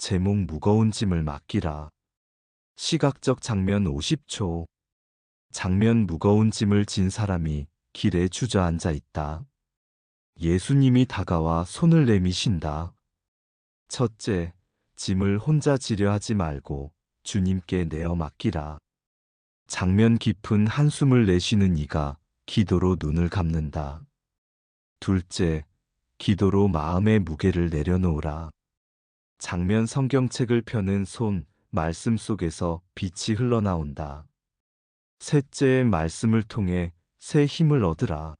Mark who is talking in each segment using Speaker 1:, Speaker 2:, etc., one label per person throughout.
Speaker 1: 제목 무거운 짐을 맡기라. 시각적 장면 50초. 장면 무거운 짐을 진 사람이 길에 주저앉아 있다. 예수님이 다가와 손을 내미신다. 첫째, 짐을 혼자 지려 하지 말고 주님께 내어 맡기라. 장면 깊은 한숨을 내쉬는 이가 기도로 눈을 감는다. 둘째, 기도로 마음의 무게를 내려놓으라. 장면 성경책을 펴는 손, 말씀 속에서 빛이 흘러나온다. 셋째, 말씀을 통해 새 힘을 얻으라.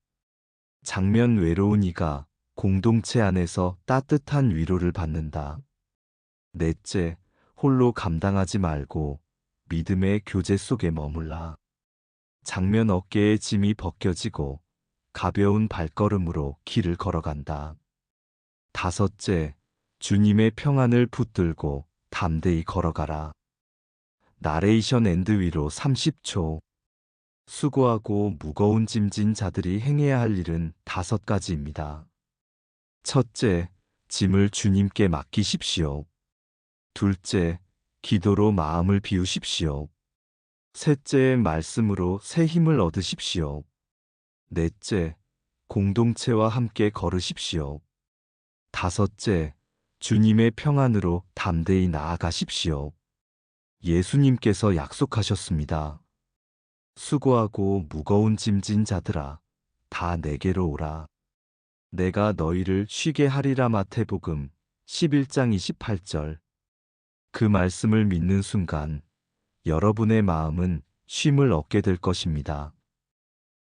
Speaker 1: 장면 외로운 이가 공동체 안에서 따뜻한 위로를 받는다. 넷째, 홀로 감당하지 말고 믿음의 교제 속에 머물라. 장면 어깨에 짐이 벗겨지고 가벼운 발걸음으로 길을 걸어간다. 다섯째, 주님의 평안을 붙들고 담대히 걸어가라. 나레이션 앤드 위로 30초. 수고하고 무거운 짐진 자들이 행해야 할 일은 다섯 가지입니다. 첫째, 짐을 주님께 맡기십시오. 둘째, 기도로 마음을 비우십시오. 셋째, 말씀으로 새 힘을 얻으십시오. 넷째, 공동체와 함께 걸으십시오. 다섯째, 주님의 평안으로 담대히 나아가십시오. 예수님께서 약속하셨습니다. 수고하고 무거운 짐진 자들아, 다 내게로 오라. 내가 너희를 쉬게 하리라 마태복음 11장 28절. 그 말씀을 믿는 순간 여러분의 마음은 쉼을 얻게 될 것입니다.